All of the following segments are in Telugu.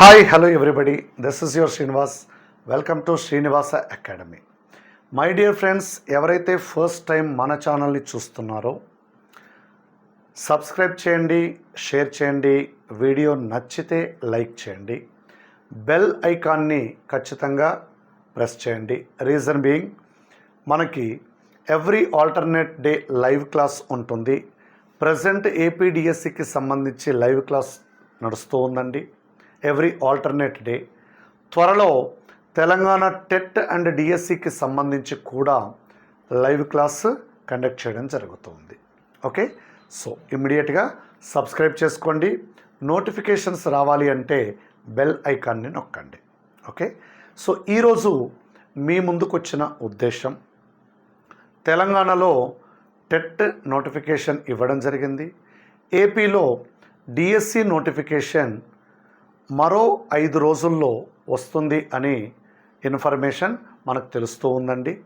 Hi hello everybody this is your Srinivas welcome to Srinivasa academy my dear friends ఎవరైతే ఫస్ట్ టైం మన ఛానల్ని చూస్తున్నారో సబ్స్క్రైబ్ చేయండి షేర్ చేయండి వీడియో నచ్చితే లైక్ చేయండి బెల్ ఐకాన్ని ఖచ్చితంగా ప్రెస్ చేయండి. రీజన్ బీయింగ్ మనకి every alternate day live class ఉంటుంది. ప్రజెంట్ ఏపీడిఎస్సికి సంబంధించి లైవ్ క్లాస్ నడుస్తూ ఉందండి. ఎవ్రీ ఆల్టర్నేట్ డే త్వరలో తెలంగాణ టెట్ అండ్ డిఎస్సికి సంబంధించి కూడా లైవ్ క్లాస్ కండక్ట్ చేయడం జరుగుతుంది. ఓకే? సో ఇమ్మీడియట్గా సబ్స్క్రైబ్ చేసుకోండి. నోటిఫికేషన్స్ రావాలి అంటే బెల్ ఐకాన్ని నొక్కండి. ఓకే? సో ఈరోజు మీ ముందుకు వచ్చిన ఉద్దేశం తెలంగాణలో టెట్ నోటిఫికేషన్ ఇవ్వడం జరిగింది. ఏపీలో డిఎస్సి నోటిఫికేషన్ మరో ఐదు రోజుల్లో వస్తుంది అని ఇన్ఫర్మేషన్ మనకు తెలుస్తూ ఉందండి.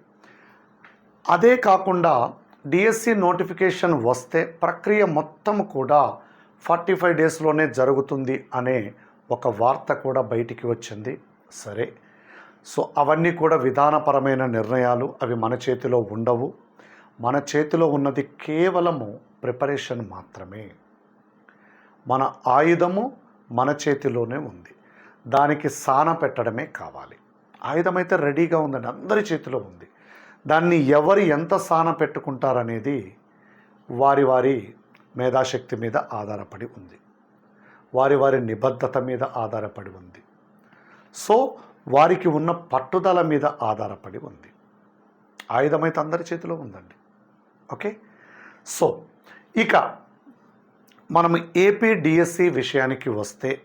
అదే కాకుండా డిఎస్సి నోటిఫికేషన్ వస్తే ప్రక్రియ మొత్తం కూడా ఫార్టీ ఫైవ్ డేస్లోనే జరుగుతుంది అనే ఒక వార్త కూడా బయటికి వచ్చింది. సరే సో అవన్నీ కూడా విధానపరమైన నిర్ణయాలు అవి మన చేతిలో ఉండవు. మన చేతిలో ఉన్నది కేవలము ప్రిపరేషన్ మాత్రమే. మన ఆయుధము మన చేతిలోనే ఉంది. దానికి సాన పెట్టడమే కావాలి. ఆయుధం అయితే రెడీగా ఉందండి. అందరి చేతిలో ఉంది. దాన్ని ఎవరు ఎంత సాన పెట్టుకుంటారనేది వారి వారి మేధాశక్తి మీద ఆధారపడి ఉంది. వారి వారి నిబద్ధత మీద ఆధారపడి ఉంది. సో వారికి ఉన్న పట్టుదల మీద ఆధారపడి ఉంది. ఆయుధం అయితే అందరి చేతిలో ఉందండి. ఓకే? సో ఇక మనం ఏపీ డిఎస్సి విషయానికి వస్తే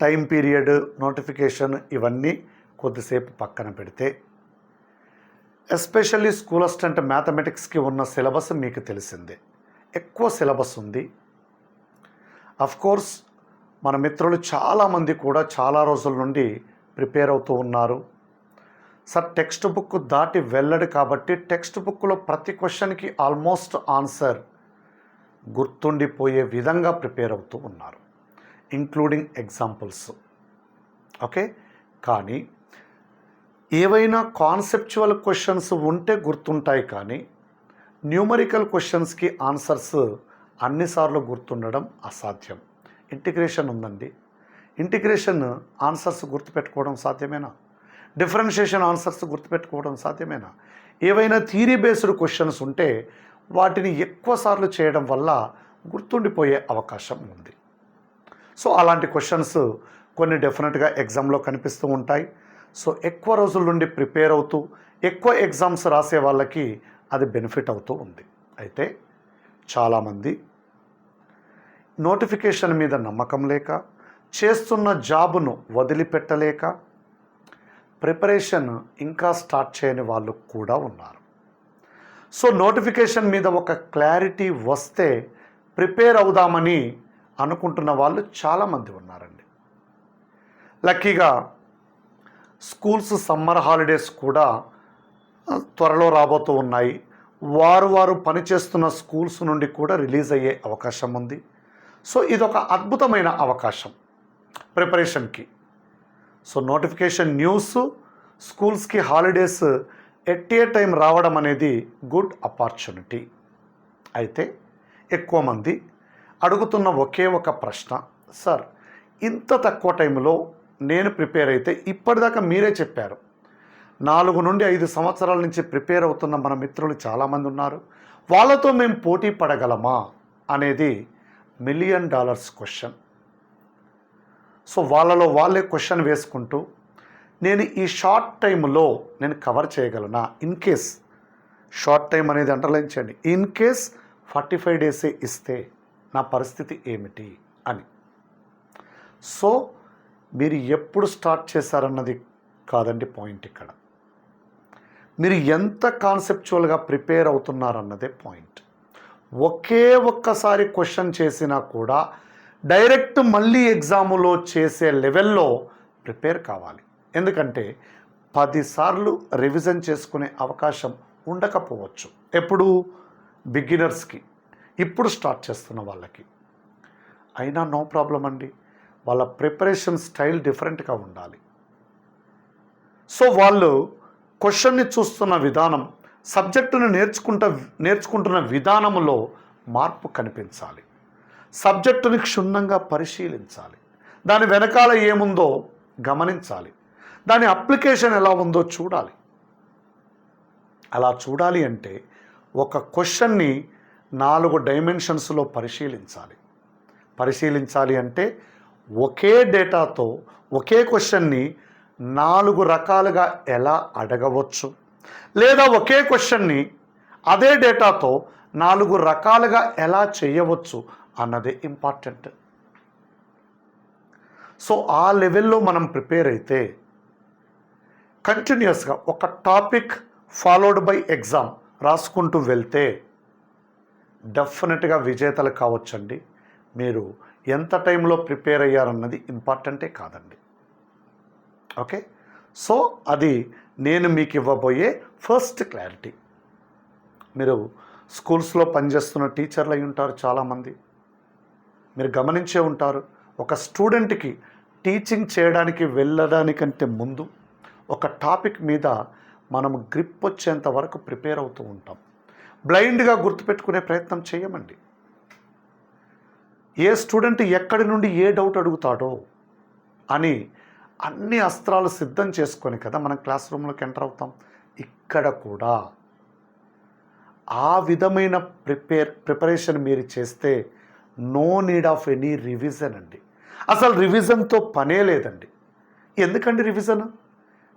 టైం పీరియడ్ నోటిఫికేషన్ ఇవన్నీ కొద్దిసేపు పక్కన పెడితే ఎస్పెషల్లీ స్కూల్ అసిస్టెంట్ మ్యాథమెటిక్స్కి ఉన్న సిలబస్ మీకు తెలిసిందే. ఎక్కువ సిలబస్ ఉంది. కోర్స్ మన మిత్రులు చాలామంది కూడా చాలా రోజుల నుండి ప్రిపేర్ అవుతూ ఉన్నారు. సార్ టెక్స్ట్ బుక్ దాటి వెళ్ళడు కాబట్టి టెక్స్ట్ బుక్లో ప్రతి క్వశ్చన్కి ఆల్మోస్ట్ ఆన్సర్ గుర్తుండిపోయే విధంగా ప్రిపేర్ అవుతూ ఉన్నారు ఇంక్లూడింగ్ ఎగ్జాంపుల్స్ ఓకే కానీ ఏవైనా కాన్సెప్చువల్ క్వశ్చన్స్ ఉంటే గుర్తుంటాయి కానీ న్యూమరికల్ క్వశ్చన్స్కి ఆన్సర్స్ అన్నిసార్లు గుర్తుండడం అసాధ్యం. ఇంటిగ్రేషన్ ఉందండి. ఇంటిగ్రేషన్ ఆన్సర్స్ గుర్తుపెట్టుకోవడం సాధ్యమేనా? డిఫరెన్షియేషన్ ఆన్సర్స్ గుర్తుపెట్టుకోవడం సాధ్యమేనా? ఏవైనా థీరీ బేస్డ్ క్వశ్చన్స్ ఉంటే వాటిని ఎక్కువ సార్లు చేయడం వల్ల గుర్తుండిపోయే అవకాశం ఉంది. సో అలాంటి క్వశ్చన్స్ కొన్ని డెఫినెట్గా ఎగ్జామ్లో కనిపిస్తూ ఉంటాయి. సో ఎక్కువ రోజుల నుండి ప్రిపేర్ అవుతూ ఎక్కువ ఎగ్జామ్స్ రాసే వాళ్ళకి అది బెనిఫిట్ అవుతూ ఉంది. అయితే చాలామంది నోటిఫికేషన్ మీద నమ్మకం లేక చేస్తున్న జాబును వదిలిపెట్టలేక ప్రిపరేషన్ ఇంకా స్టార్ట్ చేయని వాళ్ళు కూడా ఉన్నారు. సో నోటిఫికేషన్ మీద ఒక క్లారిటీ వస్తే ప్రిపేర్ అవుదామని అనుకుంటున్న వాళ్ళు చాలామంది ఉన్నారండి. లక్కీగా స్కూల్స్ సమ్మర్ హాలిడేస్ కూడా త్వరలో రాబోతూ ఉన్నాయి. వారు వారు పనిచేస్తున్న స్కూల్స్ నుండి కూడా రిలీజ్ అయ్యే అవకాశం ఉంది. సో ఇదొక అద్భుతమైన అవకాశం ప్రిపరేషన్కి. సో నోటిఫికేషన్ న్యూస్ స్కూల్స్కి హాలిడేస్ ఎట్ ఏ టైం రావడం అనేది గుడ్ ఆపర్చునిటీ అయితే ఎక్కువ మంది అడుగుతున్న ఒకే ఒక ప్రశ్న సార్ ఇంత తక్కువ టైంలో నేను ప్రిపేర్ అయితే ఇప్పటిదాకా మీరే చెప్పారు. నాలుగు నుండి ఐదు సంవత్సరాల నుంచి ప్రిపేర్ అవుతున్న మన మిత్రులు చాలామంది ఉన్నారు. వాళ్ళతో మేము పోటీ పడగలమా? అనేది మిలియన్ డాలర్స్ క్వశ్చన్. సో వాళ్ళలో వాళ్ళే క్వశ్చన్ వేసుకుంటూ నేను ఈ షార్ట్ టైంలో నేను కవర్ చేయగలనా? ఇన్ కేస్ షార్ట్ టైం అనేది అండర్లైన్ చేయండి. ఇన్ కేస్ ఫార్టీ ఫైవ్ డేసే ఇస్తే నా పరిస్థితి ఏమిటి అని. సో మీరు ఎప్పుడు స్టార్ట్ చేశారన్నది కాదండి పాయింట్ ఇక్కడ. మీరు ఎంత కాన్సెప్చువల్గా ప్రిపేర్ అవుతున్నారన్నదే పాయింట్ ఒకే ఒక్కసారి క్వశ్చన్ చేసినా కూడా డైరెక్ట్ మళ్ళీ ఎగ్జాములో చేసే లెవెల్లో ప్రిపేర్ కావాలి. ఎందుకంటే పదిసార్లు రివిజన్ చేసుకునే అవకాశం ఉండకపోవచ్చు. ఎప్పుడు? బిగినర్స్కి. ఇప్పుడు స్టార్ట్ చేస్తున్న వాళ్ళకి. అయినా నో ప్రాబ్లం అండి. వాళ్ళ ప్రిపరేషన్ స్టైల్ డిఫరెంట్గా ఉండాలి. సో వాళ్ళు క్వశ్చన్ని చూస్తున్న విధానం సబ్జెక్టును నేర్చుకుంట నేర్చుకుంటున్న విధానంలో మార్పు కనిపించాలి. సబ్జెక్టుని క్షుణ్ణంగా పరిశీలించాలి. దాని వెనకాల ఏముందో గమనించాలి. దాని అప్లికేషన్ ఎలా ఉందో చూడాలి. అలా చూడాలి అంటే ఒక క్వశ్చన్ని నాలుగు డైమెన్షన్స్లో పరిశీలించాలి. పరిశీలించాలి అంటే ఒకే డేటాతో ఒకే క్వశ్చన్ని నాలుగు రకాలుగా ఎలా అడగవచ్చు? లేదా ఒకే క్వశ్చన్ని అదే డేటాతో నాలుగు రకాలుగా ఎలా చేయవచ్చు అన్నదే ఇంపార్టెంట్. సో ఆ లెవెల్లో మనం ప్రిపేర్ అయితే కంటిన్యూస్గా ఒక టాపిక్ ఫాలోడ్ బై ఎగ్జామ్ రాసుకుంటూ వెళ్తే డెఫినెట్గా విజేతలు కావచ్చండి. మీరు ఎంత టైంలో ప్రిపేర్ అయ్యారన్నది ఇంపార్టెంటే కాదండి. ఓకే సో అది నేను మీకు ఇవ్వబోయే ఫస్ట్ క్లారిటీ మీరు స్కూల్స్లో పనిచేస్తున్న టీచర్లు అయి ఉంటారు చాలామంది. మీరు గమనించే ఉంటారు ఒక స్టూడెంట్కి టీచింగ్ చేయడానికి వెళ్ళడానికంటే ముందు ఒక టాపిక్ మీద మనం గ్రిప్ వచ్చేంత వరకు ప్రిపేర్ అవుతూ ఉంటాం. బ్లైండ్గా గుర్తుపెట్టుకునే ప్రయత్నం చేయమండి. ఏ స్టూడెంట్ ఎక్కడి నుండి ఏ డౌట్ అడుగుతాడో అని అన్ని అస్త్రాలు సిద్ధం చేసుకొని కదా మనం క్లాస్ రూమ్లోకి ఎంటర్ అవుతాం. ఇక్కడ కూడా. ఆ విధమైన ప్రిపేర్ ప్రిపరేషన్ మీరు చేస్తే no need of any revision అండి. అసలు రివిజన్తో పనే లేదండి. ఎందుకండి రివిజన్?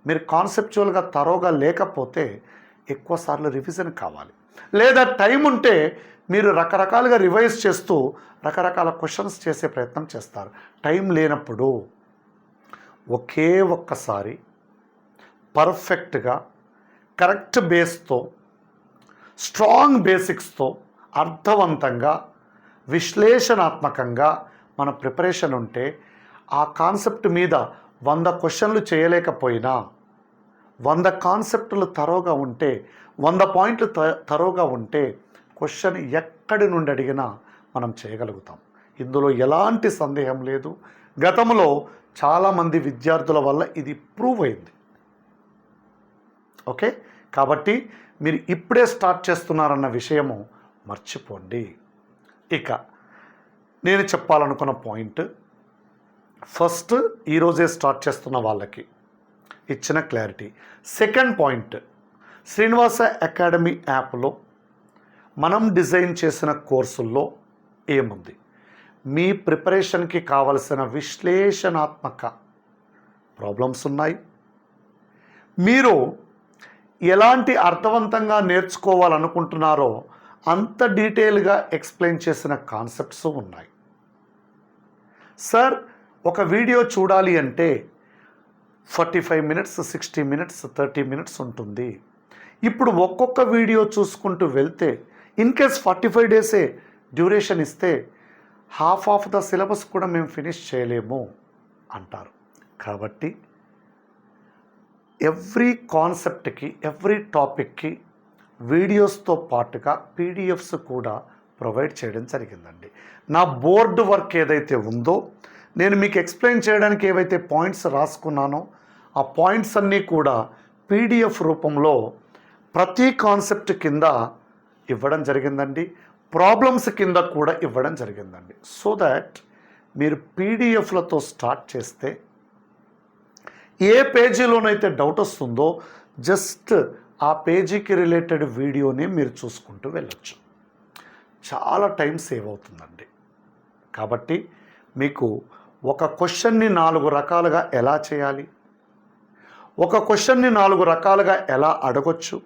మీరు కాన్సెప్చువల్గా తరోగా లేకపోతే ఎక్కువసార్లు రివిజన్ కావాలి. లేదా టైం ఉంటే మీరు రకరకాలుగా రివైజ్ చేస్తూ రకరకాల క్వశ్చన్స్ చేసే ప్రయత్నం చేస్తారు. టైం లేనప్పుడు ఒకే ఒక్కసారి పర్ఫెక్ట్గా కరెక్ట్ బేస్తో స్ట్రాంగ్ బేసిక్స్తో అర్థవంతంగా విశ్లేషణాత్మకంగా మన ప్రిపరేషన్ ఉంటే ఆ కాన్సెప్ట్ మీద వంద క్వశ్చన్లు చేయలేకపోయినా వంద కాన్సెప్టులు తరోగా ఉంటే వంద పాయింట్లు త తరోగా ఉంటే క్వశ్చన్ ఎక్కడి నుండి అడిగినా మనం చేయగలుగుతాం. ఇందులో ఎలాంటి సందేహం లేదు. గతంలో చాలామంది విద్యార్థుల వల్ల ఇది ప్రూవ్ అయింది. ఓకే? కాబట్టి మీరు ఇప్పుడే స్టార్ట్ చేస్తున్నారన్న విషయము మర్చిపోండి. ఇక నేను చెప్పాలనుకున్న పాయింట్ ఫస్ట్ ఈరోజే స్టార్ట్ చేస్తున్న వాళ్ళకి ఇచ్చిన clarity second point Srinivasa academy యాప్లో మనం డిజైన్ చేసిన కోర్సుల్లో ఏముంది? మీ ప్రిపరేషన్కి కావలసిన విశ్లేషణాత్మక ప్రాబ్లమ్స్ ఉన్నాయి. మీరు ఎలాంటి అర్థవంతంగా నేర్చుకోవాలనుకుంటున్నారో అంత డీటెయిల్గా ఎక్స్ప్లెయిన్ చేసిన కాన్సెప్ట్స్ ఉన్నాయి. సార్ ఒక వీడియో చూడాలి అంటే forty five minutes sixty minutes thirty minutes ఉంటుంది. ఇప్పుడు ఒక్కొక్క వీడియో చూసుకుంటూ వెళ్తే ఇన్ కేస్ ఫార్టీ ఫైవ్ డేసే డ్యూరేషన్ ఇస్తే హాఫ్ ఆఫ్ ద సిలబస్ కూడా మేము ఫినిష్ చేయలేము అంటారు. కాబట్టి ఎవ్రీ కాన్సెప్ట్కి ఎవ్రీ టాపిక్కి వీడియోస్తో పాటుగా పీడిఎఫ్స్ కూడా ప్రొవైడ్ చేయడం జరిగిందండి. నా బోర్డు వర్క్ ఏదైతే ఉందో నేను మీకు ఎక్స్ప్లెయిన్ చేయడానికి ఏవైతే పాయింట్స్ రాసుకున్నానో ఆ పాయింట్స్ అన్నీ కూడా పీడిఎఫ్ రూపంలో ప్రతి కాన్సెప్ట్ కింద ఇవ్వడం జరిగిందండి. ప్రాబ్లమ్స్ కింద కూడా ఇవ్వడం జరిగిందండి. సో దాట్ మీరు పీడిఎఫ్లతో స్టార్ట్ చేస్తే ఏ పేజీలోనైతే డౌట్ వస్తుందో జస్ట్ ఆ పేజీకి రిలేటెడ్ వీడియోని మీరు చూసుకుంటూ వెళ్ళొచ్చు. చాలా టైం సేవ్ అవుతుందండి. కాబట్టి మీకు ఒక క్వశ్చన్ని నాలుగు రకాలుగా ఎలా చేయాలి? ఒక క్వశ్చన్ని నాలుగు రకాలుగా ఎలా అడగొచ్చు?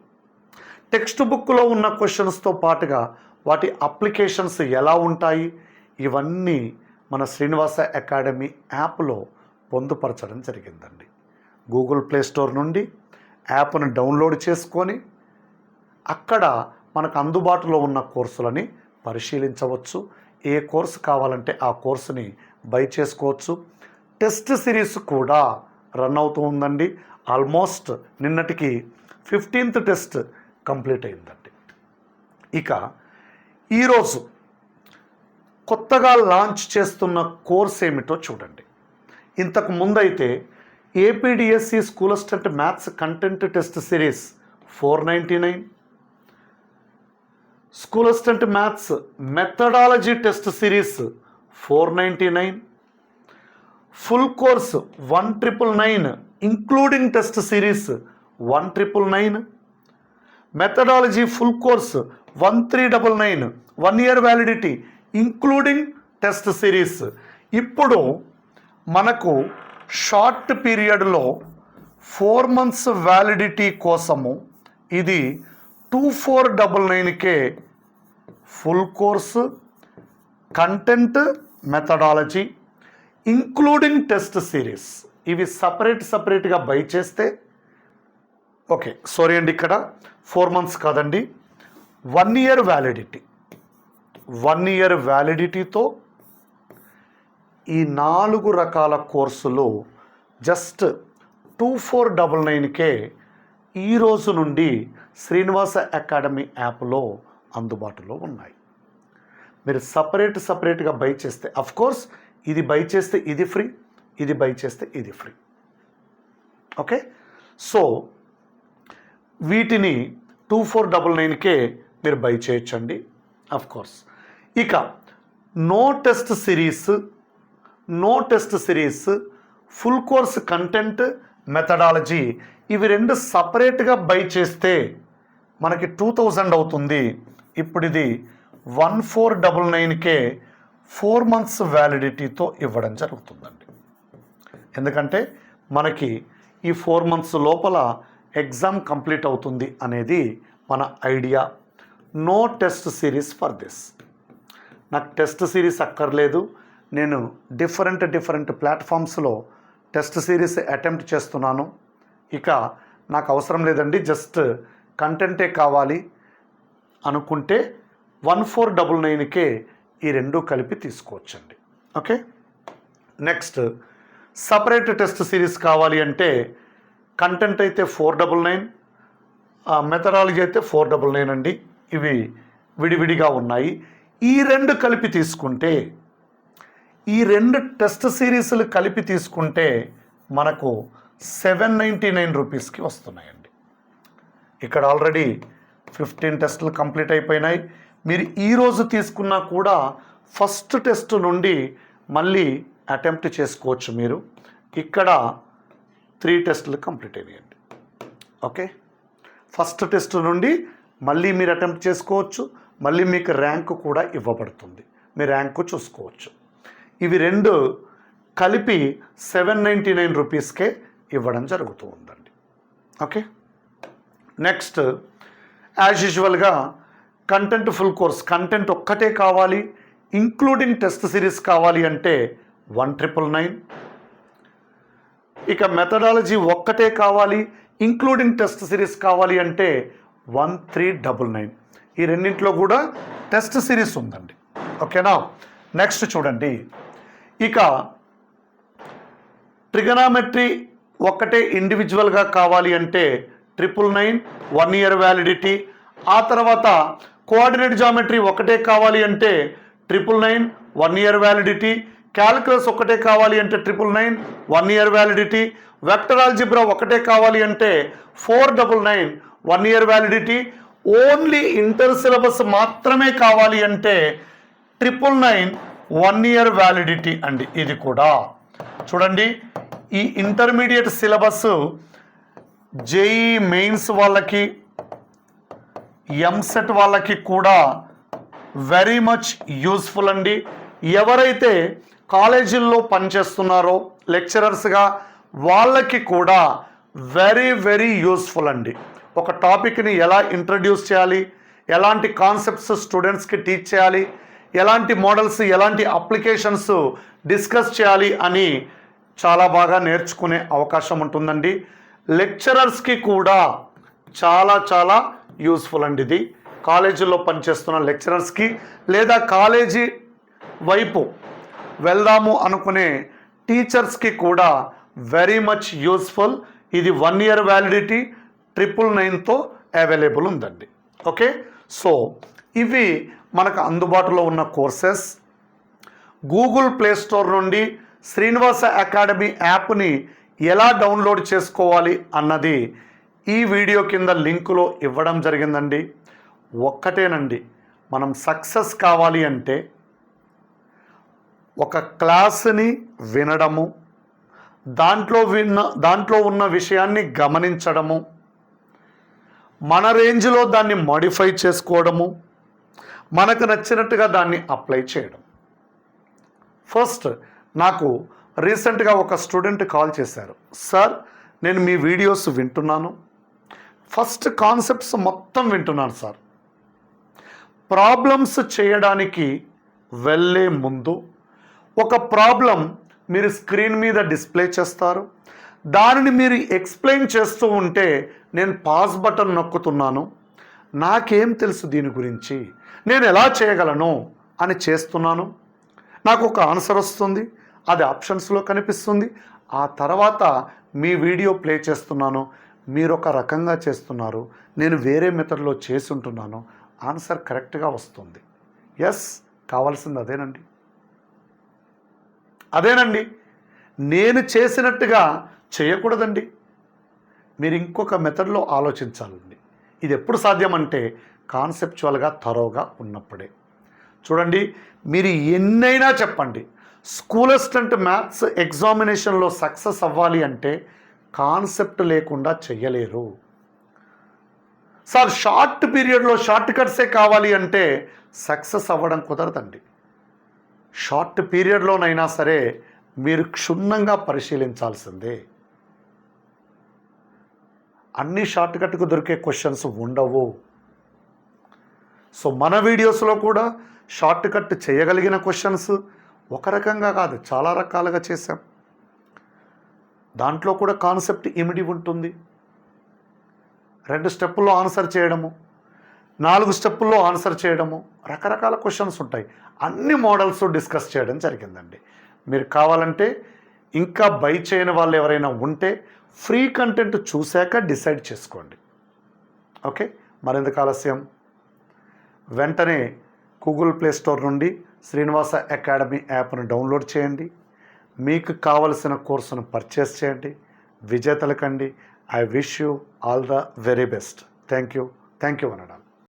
టెక్స్ట్ బుక్లో ఉన్న క్వశ్చన్స్తో పాటుగా వాటి అప్లికేషన్స్ ఎలా ఉంటాయి? ఇవన్నీ మన శ్రీనివాస అకాడమీ యాప్లో పొందుపరచడం జరిగిందండి. గూగుల్ ప్లే స్టోర్ నుండి యాప్ను డౌన్లోడ్ చేసుకొని అక్కడ మనకు అందుబాటులో ఉన్న కోర్సులని పరిశీలించవచ్చు. ఏ కోర్సు కావాలంటే ఆ కోర్సుని బై చేసుకోవచ్చు. టెస్ట్ సిరీస్ కూడా రన్ అవుతూ ఉందండి. ఆల్మోస్ట్ నిన్నటికి ఫిఫ్టీన్త్ టెస్ట్ కంప్లీట్ అయిందండి. ఇక ఈరోజు కొత్తగా లాంచ్ చేస్తున్న కోర్స్ ఏమిటో చూడండి. ఇంతకు ముందైతే APDSC school assistant maths content test series four ninety nine school assistant maths methodology test series four ninety nine full course one triple nine including test series one triple nine. Methodology full course one three double nine one year validity including test series ఇప్పుడు మనకు షార్ట్ పీరియడ్లో ఫోర్ మంత్స్ వ్యాలిడిటీ కోసము ఇది two four double నైన్కే full course content methodology including test series ఇవి సపరేట్ సపరేట్గా బై చేస్తే ఓకే సారీ అండి ఇక్కడ ఫోర్ మంత్స్ కాదండి. One year validity one year వ్యాలిడిటీతో ఈ నాలుగు రకాల కోర్సులు జస్ట్ టూ ఫోర్ డబల్ నైన్కే ఈ రోజు నుండి శ్రీనివాస అకాడమీ యాప్లో అందుబాటులో ఉన్నాయి. మీరు సపరేట్ సపరేట్గా బై చేస్తే అఫ్కోర్స్ ఇది బై చేస్తే ఇది ఫ్రీ ఇది బై చేస్తే ఇది ఫ్రీ ఓకే సో వీటిని టూ ఫోర్ డబల్ నైన్కే మీరు బై చేయొచ్చండి. అఫ్ కోర్స్ ఇక no test series no test series full course content methodology ఇవి రెండు సపరేట్గా బై చేస్తే మనకి టూ థౌజండ్ అవుతుంది. ఇప్పుడు ఇది వన్ ఫోర్ డబల్ నైన్కే ఫోర్ మంత్స్ వ్యాలిడిటీతో ఇవ్వడం జరుగుతుందండి. ఎందుకంటే మనకి ఈ ఫోర్ మంత్స్ లోపల ఎగ్జామ్ కంప్లీట్ అవుతుంది అనేది మన idea. No test series for this. నాకు టెస్ట్ సిరీస్ అక్కర్లేదు. నేను డిఫరెంట్ డిఫరెంట్ ప్లాట్ఫామ్స్లో టెస్ట్ సిరీస్ అటెంప్ట్ చేస్తున్నాను. ఇక నాకు అవసరం లేదండి. జస్ట్ కంటెంటే కావాలి అనుకుంటే వన్ ఫోర్ డబుల్ నైన్కే ఈ రెండు కలిపి తీసుకోవచ్చండి. Okay. Next separate test series కావాలి అంటే కంటెంట్ అయితే ఫోర్ డబుల్ నైన్ మెథడాలజీ అయితే ఫోర్ డబుల్ నైన్ అండి. ఇవి విడివిడిగా ఉన్నాయి. ఈ రెండు కలిపి తీసుకుంటే ఈ రెండు టెస్ట్ సిరీస్లు కలిపి తీసుకుంటే మనకు సెవెన్ నైంటీ నైన్ రూపీస్కి వస్తున్నాయండి. ఇక్కడ ఆల్రెడీ ఫిఫ్టీన్ టెస్టులు కంప్లీట్ అయిపోయినాయి. మీరు ఈరోజు తీసుకున్నా కూడా ఫస్ట్ టెస్ట్ నుండి మళ్ళీ అటెంప్ట్ చేసుకోవచ్చు మీరు. ఇక్కడ త్రీ టెస్టులు కంప్లీట్ అయినాయండి. ఓకే? ఫస్ట్ టెస్ట్ నుండి మళ్ళీ మీరు అటెంప్ట్ చేసుకోవచ్చు. మళ్ళీ మీకు ర్యాంకు కూడా ఇవ్వబడుతుంది. మీ ర్యాంకు చూసుకోవచ్చు. ఇవి రెండు కలిపి సెవెన్ నైంటీ నైన్ రూపీస్కే ఇవ్వడం జరుగుతూ ఉందండి. ఓకే? నెక్స్ట్ యాజ్ యూజువల్గా కంటెంట్ ఫుల్ కోర్స్ కంటెంట్ ఒక్కటే కావాలి ఇంక్లూడింగ్ టెస్ట్ సిరీస్ కావాలి అంటే వన్ ట్రిపుల్ నైన్. ఇక మెథడాలజీ ఒక్కటే కావాలి ఇంక్లూడింగ్ టెస్ట్ సిరీస్ కావాలి అంటే వన్ త్రీ డబుల్ నైన్. ఈ రెండింటిలో కూడా టెస్ట్ సిరీస్ ఉందండి. ఓకేనా నెక్స్ట్ చూడండి. ఇక ట్రిగనామెట్రీ ఒక్కటే ఇండివిజువల్గా కావాలి అంటే triple nine one year validity ఆ తర్వాత కోఆర్డినేట్ జామెట్రీ ఒకటే కావాలి అంటే triple nine one year validity. Calculus ఒకటే కావాలి అంటే triple nine one year validity. Vector algebra ఒకటే కావాలి అంటే four double nine one year validity. Only inter syllabus మాత్రమే కావాలి అంటే triple nine one year validity అండి ఇది కూడా. చూడండి ఈ ఇంటర్మీడియట్ సిలబస్ జేఈ మెయిన్స్ వాళ్ళకి ఎంసెట్ వాళ్ళకి కూడా వెరీ మచ్ యూస్ఫుల్ అండి. ఎవరైతే కాలేజీల్లో పనిచేస్తున్నారో లెక్చరర్స్గా వాళ్ళకి కూడా వెరీ వెరీ యూస్ఫుల్ అండి. ఒక టాపిక్ని ఎలా ఇంట్రడ్యూస్ చేయాలి ఎలాంటి కాన్సెప్ట్స్ స్టూడెంట్స్కి టీచ్ చేయాలి ఎలాంటి మోడల్స్ ఎలాంటి అప్లికేషన్స్ డిస్కస్ చేయాలి అని చాలా బాగా నేర్చుకునే అవకాశం ఉంటుందండి. లెక్చరర్స్కి కూడా చాలా చాలా యూస్ఫుల్ అండి ఇది. కాలేజీలో పనిచేస్తున్న లెక్చరర్స్కి లేదా కాలేజీ వైపు వెళ్దాము అనుకునే టీచర్స్కి కూడా వెరీ మచ్ యూస్ఫుల్ ఇది వన్ ఇయర్ వ్యాలిడిటీ ట్రిపుల్ నైన్తో అవైలబుల్ ఉందండి. ఓకే? సో ఇవి మనకు అందుబాటులో ఉన్న కోర్సెస్ గూగుల్ ప్లే స్టోర్ నుండి శ్రీనివాస అకాడమీ యాప్ని ఎలా డౌన్లోడ్ చేసుకోవాలి అన్నది ఈ వీడియో కింద లింకులో ఇవ్వడం జరిగిందండి. ఒక్కటేనండి. మనం సక్సెస్ కావాలి అంటే ఒక క్లాస్ని వినడము దాంట్లో విన్న దాంట్లో ఉన్న విషయాన్ని గమనించడము మన రేంజ్లో దాన్ని మాడిఫై చేసుకోవడము మనకు నచ్చినట్టుగా దాన్ని అప్లై చేయడం. ఫస్ట్ నాకు రీసెంట్గా ఒక స్టూడెంట్ కాల్ చేశారు. సార్ నేను మీ వీడియోస్ వింటున్నాను. ఫస్ట్ కాన్సెప్ట్స్ మొత్తం వింటున్నాను సార్. ప్రాబ్లమ్స్ చేయడానికి వెళ్ళే ముందు ఒక ప్రాబ్లం మీరు స్క్రీన్ మీద డిస్ప్లే చేస్తారు. దానిని మీరు ఎక్స్ప్లెయిన్ చేస్తూ ఉంటే నేను పాస్ బటన్ నొక్కుతున్నాను. నాకేం తెలుసు దీని గురించి? నేను ఎలా చేయగలను అని చేస్తున్నాను. నాకు ఒక ఆన్సర్ వస్తుంది. అది ఆప్షన్స్లో కనిపిస్తుంది. ఆ తర్వాత మీ వీడియో ప్లే చేస్తున్నాను. మీరు ఒక రకంగా చేస్తున్నారు నేను వేరే మెథడ్లో చేసి ఉంటున్నాను ఆన్సర్ కరెక్ట్గా వస్తుంది. ఎస్ కావాల్సింది అదేనండి. అదేనండి. నేను చేసినట్టుగా చేయకూడదండి. మీరు ఇంకొక మెథడ్లో ఆలోచించాలండి. ఇది ఎప్పుడు సాధ్యమంటే కాన్సెప్చువల్గా తరోగా ఉన్నప్పుడే. చూడండి మీరు ఎన్నైనా చెప్పండి. స్కూల్ అసిస్టెంట్ మ్యాథ్స్ ఎగ్జామినేషన్లో సక్సెస్ అవ్వాలి అంటే కాన్సెప్ట్ లేకుండా చెయ్యలేరు. సార్ షార్ట్ పీరియడ్లో షార్ట్ కట్సే కావాలి అంటే సక్సెస్ అవ్వడం కుదరదండి. షార్ట్ పీరియడ్లోనైనా సరే మీరు క్షుణ్ణంగా పరిశీలించాల్సిందే. అన్ని షార్ట్ కట్కు దొరికే క్వశ్చన్స్ ఉండవు. సో మన వీడియోస్లో కూడా షార్ట్ కట్ చేయగలిగిన క్వశ్చన్స్ ఒక రకంగా కాదు చాలా రకాలుగా చేశాం. దాంట్లో కూడా కాన్సెప్ట్ ఇమిడి ఉంటుంది. రెండు స్టెప్పుల్లో ఆన్సర్ చేయడము నాలుగు స్టెప్పుల్లో ఆన్సర్ చేయడము రకరకాల క్వశ్చన్స్ ఉంటాయి. అన్ని మోడల్స్ డిస్కస్ చేయడం జరిగిందండి. మీరు కావాలంటే ఇంకా బై చేయని వాళ్ళు ఎవరైనా ఉంటే ఫ్రీ కంటెంట్ చూశాక డిసైడ్ చేసుకోండి. ఓకే? మరెందుకు ఆలస్యం? వెంటనే గూగుల్ ప్లే స్టోర్ నుండి శ్రీనివాస అకాడమీ యాప్ను డౌన్లోడ్ చేయండి. మీకు కావలసిన కోర్సును పర్చేస్ చేయండి. విజేతలకండి. I wish you all the very best thank you thank you అనడాలి